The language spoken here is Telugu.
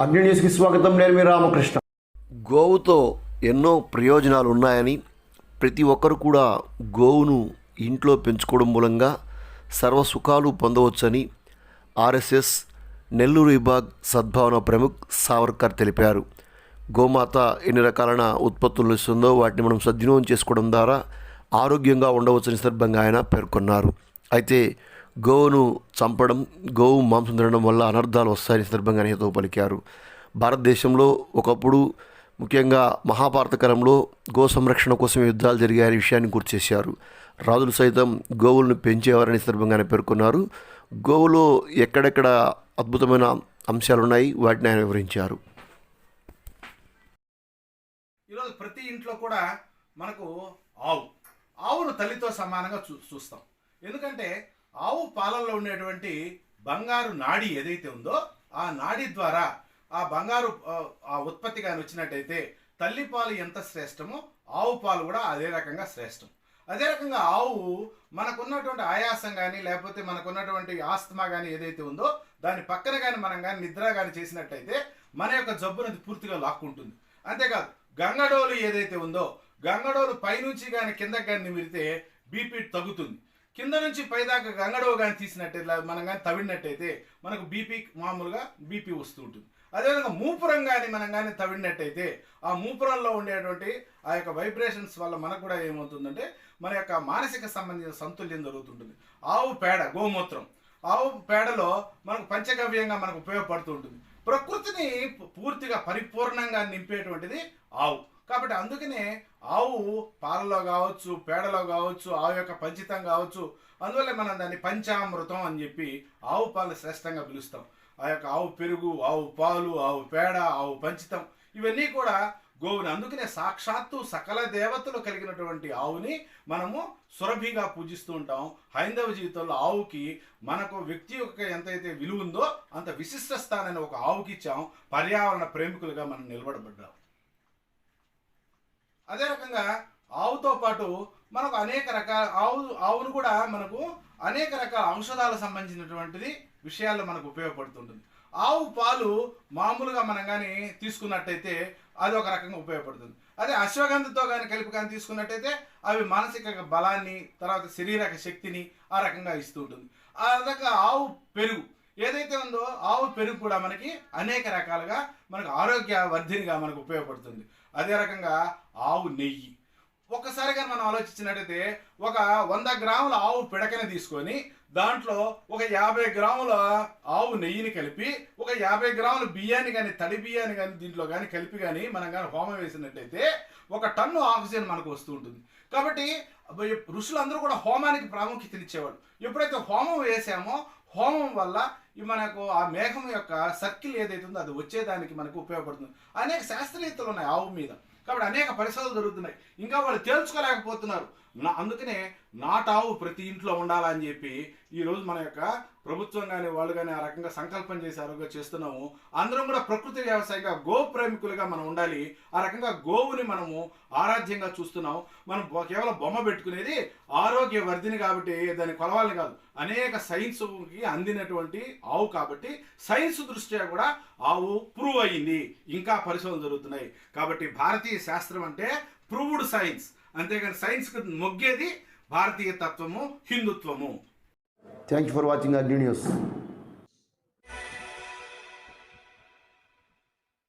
అగ్ని న్యూస్కి స్వాగతం. నేను మీ రామకృష్ణ. గోవుతో ఎన్నో ప్రయోజనాలు ఉన్నాయని ప్రతి ఒక్కరు కూడా గోవును ఇంట్లో పెంచుకోవడం మూలంగా సర్వ సుఖాలు పొందవచ్చని ఆర్ఎస్ఎస్ నెల్లూరు విభాగ్ సద్భావన ప్రముఖ్ సావర్కర్ తెలిపారు. గోమాత ఎన్ని రకాలైన ఉత్పత్తులు ఇస్తుందో వాటిని మనం సద్వినియోగం చేసుకోవడం ద్వారా ఆరోగ్యంగా ఉండవచ్చని సందర్భంగా ఆయన పేర్కొన్నారు. అయితే గోవును చంపడం గోవు మాంసం తినడం వల్ల అనర్థాలు వస్తాయని సందర్భంగా ఆయన హితవు పలికారు భారతదేశంలో ఒకప్పుడు ముఖ్యంగా మహాభారత కాలంలో గో సంరక్షణ కోసం యుద్ధాలు జరిగాయనే విషయాన్ని గుర్తు చేశారు. రాజులు సైతం గోవులను పెంచేవారని సందర్భంగానే పేర్కొన్నారు. గోవులో ఎక్కడెక్కడ అద్భుతమైన అంశాలు ఉన్నాయి వాటిని ఆయన వివరించారు. ఈరోజు ప్రతి ఇంట్లో కూడా మనకు ఆవు ఆవును తల్లితో సమానంగా చూ చూస్తాం. ఎందుకంటే ఆవు పాలల్లో ఉండేటువంటి బంగారు నాడి ఏదైతే ఉందో ఆ నాడి ద్వారా ఆ బంగారు ఆ, ఉత్పత్తి కానీ వచ్చినట్టయితే తల్లి పాలు ఎంత శ్రేష్టమో ఆవు పాలు కూడా అదే రకంగా శ్రేష్టం. అదే రకంగా ఆవు మనకున్నటువంటి ఆయాసం కానీ లేకపోతే మనకున్నటువంటి ఆస్తమా కానీ ఏదైతే ఉందో దాని పక్కన కానీ మనం కానీ నిద్ర కానీ చేసినట్టయితే మన యొక్క జబ్బును అది పూర్తిగా లాక్కుంటుంది. అంతేకాదు గంగడోలు ఏదైతే ఉందో గంగడోలు పైనుంచి కానీ కిందకి కానీ నిమిరితే బీపీ తగ్గుతుంది. కింద నుంచి పైదాకా గంగడో కానీ తీసినట్టయితే మనం కానీ తవిడినట్టయితే మనకు బీపీ మామూలుగా బీపీ వస్తూ ఉంటుంది. అదేవిధంగా మూపురం కానీ మనం కానీ తవిడినట్టయితే ఆ మూపురంలో ఉండేటువంటి ఆ యొక్క వైబ్రేషన్స్ వల్ల మనకు కూడా ఏమవుతుందంటే మన యొక్క మానసిక సంబంధించిన సంతుల్యం జరుగుతుంటుంది. ఆవు పేడ గోమూత్రం. ఆవు పేడలో మనకు పంచగవ్యంగా మనకు ఉపయోగపడుతూ ఉంటుంది. ప్రకృతిని పూర్తిగా పరిపూర్ణంగా నింపేటువంటిది ఆవు. కాబట్టి అందుకనే ఆవు పాలలో కావచ్చు పేడలో కావచ్చు ఆవు యొక్క పంచితం కావచ్చు అందువల్ల మనం దాన్ని పంచామృతం అని చెప్పి ఆవు పాలు శ్రేష్టంగా పిలుస్తాం. ఆ యొక్క ఆవు పెరుగు ఆవు పాలు ఆవు పేడ ఆవు పంచితం ఇవన్నీ కూడా గోవుని అందుకనే సాక్షాత్తు సకల దేవతలు కలిగినటువంటి ఆవుని మనము సురభిగా పూజిస్తూ ఉంటాం. హైందవ జీవితంలో ఆవుకి మనకు వ్యక్తి యొక్క ఎంతైతే విలువ ఉందో అంత విశిష్ట స్థానాన్ని ఒక ఆవుకి ఇచ్చాం. పర్యావరణ ప్రేమికులుగా మనం నిలబడబడ్డాం. అదే రకంగా ఆవుతో పాటు మనకు అనేక రకాల ఆవు ఆవును కూడా మనకు అనేక రకాల ఔషధాలకు సంబంధించినటువంటిది విషయాల్లో మనకు ఉపయోగపడుతుంటుంది. ఆవు పాలు మామూలుగా మనం కానీ తీసుకున్నట్టయితే అది ఒక రకంగా ఉపయోగపడుతుంది. అదే అశ్వగంధతో కానీ కలిపి కానీ తీసుకున్నట్టయితే అవి మానసిక బలాన్ని తర్వాత శరీరక శక్తిని ఆ రకంగా ఇస్తూ ఉంటుంది. ఆ రకంగా ఆవు పెరుగు ఏదైతే ఉందో ఆవు పెరుగు కూడా మనకి అనేక రకాలుగా మనకు ఆరోగ్య వర్ధినిగా మనకు ఉపయోగపడుతుంది. అదే రకంగా ఆవు నెయ్యి. ఒక్కసారిగా మనం ఆలోచించినట్టయితే ఒక వంద గ్రాముల ఆవు పిడకని తీసుకొని దాంట్లో ఒక యాభై గ్రాముల ఆవు నెయ్యిని కలిపి ఒక యాభై గ్రాముల బియ్యాన్ని కానీ తడి బియ్యాన్ని కానీ దీంట్లో కానీ కలిపి కానీ మనం కానీ హోమం వేసినట్టయితే ఒక టన్ను ఆక్సిజన్ మనకు వస్తూ ఉంటుంది. కాబట్టి ఋషులందరూ కూడా హోమానికి ప్రాముఖ్యతనిచ్చేవాళ్ళు. ఎప్పుడైతే హోమం వేసామో హోమం వల్ల మనకు ఆ మేఘం యొక్క సర్కిల్ ఏదైతే ఉందో అది వచ్చేదానికి మనకు ఉపయోగపడుతుంది. అనేక శాస్త్రీయతలు ఉన్నాయి ఆవు మీద. కాబట్టి అనేక పరిశోధనలు జరుగుతున్నాయి. ఇంకా వాళ్ళు తేల్చుకోలేకపోతున్నారు. నా అందుకనే నాటావు ప్రతి ఇంట్లో ఉండాలని చెప్పి ఈరోజు మన యొక్క ప్రభుత్వం కానీ వాళ్ళు కానీ ఆ రకంగా సంకల్పం చేసి ఆరోగ్యం చేస్తున్నాము. అందరం కూడా ప్రకృతి వ్యవసాయంగా గో ప్రేమికులుగా మనం ఉండాలి. ఆ రకంగా గోవుని మనము ఆరాధ్యంగా చూస్తున్నాం మనం కేవలం బొమ్మ పెట్టుకునేది ఆరోగ్య వర్ధిని కాబట్టి దాన్ని కొలవాలి కాదు. అనేక సైన్స్కి అందినటువంటి ఆవు కాబట్టి సైన్స్ దృష్ట్యా కూడా ఆవు ప్రూవ్ అయ్యింది ఇంకా పరిశోధన జరుగుతున్నాయి. కాబట్టి భారతీయ శాస్త్రం అంటే ప్రూవ్డ్ సైన్స్. అంతేగాని సైన్స్కి మొగ్గేది భారతీయ తత్వము హిందుత్వము. Thank you for watching Agni news